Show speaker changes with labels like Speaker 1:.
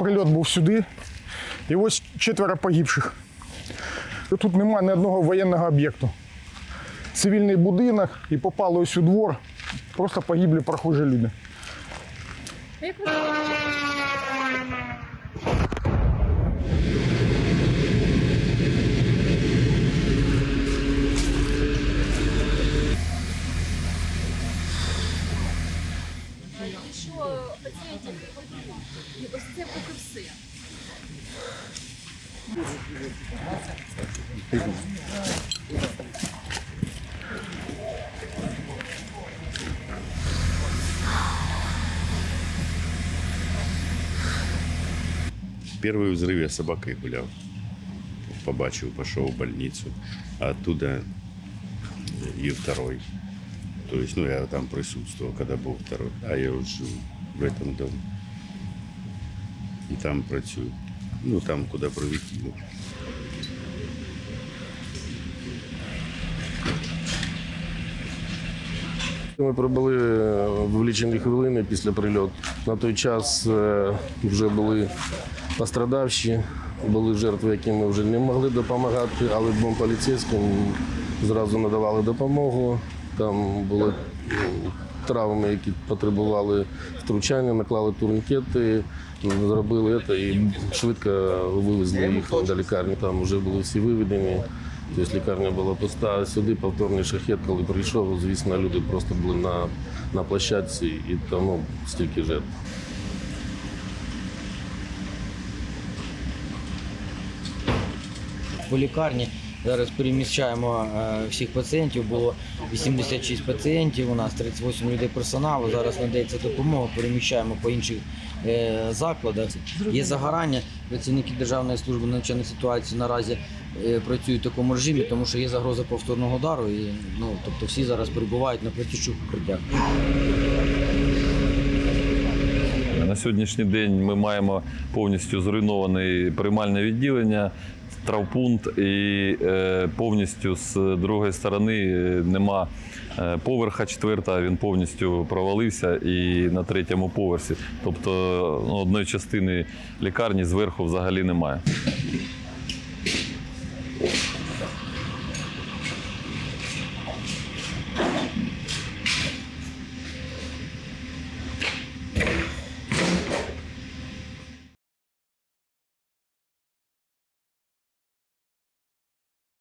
Speaker 1: прильот був сюди. І ось четверо погибших. Тут немає ні одного воєнного об'єкту. Цивільний будинок і попало ось у двор. Просто погибли прохожі люди.
Speaker 2: що пацієнтів все.
Speaker 3: Первый взрыв я собакой гулял. Побачив, пошел в больницу. А оттуда и второй. То есть, ну, я там присутствовал, когда был второй. А я вот живу в этом доме. И там працюю. Ну, там, куда прилетіло.
Speaker 4: Ми прибули е, в лічені хвилини після прильоту. На той час е, вже були пострадавші, були жертви, яким ми вже не могли допомагати, але двом поліцейським зразу надавали допомогу. Там були м, травми, які потребували втручання, наклали турнікети, зробили це і швидко вивезли їх до лікарні. Там вже були всі виведені. Тобто лікарня була пуста, сюди повторний шахет, коли прийшов, звісно, люди просто були на, на площадці і тому стільки жертв.
Speaker 5: по лікарні. Зараз переміщаємо е, всіх пацієнтів. Було 86 пацієнтів. У нас 38 людей персоналу. Зараз надається допомога. Переміщаємо по інших е, закладах. Є загорання. Працівники державної служби надзвичайних ситуацій наразі е, працюють в такому режимі, тому що є загроза повторного удару. І ну тобто всі зараз перебувають на платіжчих укриттях.
Speaker 6: На сьогоднішній день ми маємо повністю зруйноване приймальне відділення, травпункт і е, повністю з другої сторони е, нема е, поверха четверта, він повністю провалився і на третьому поверсі. Тобто ну, одної частини лікарні зверху взагалі немає.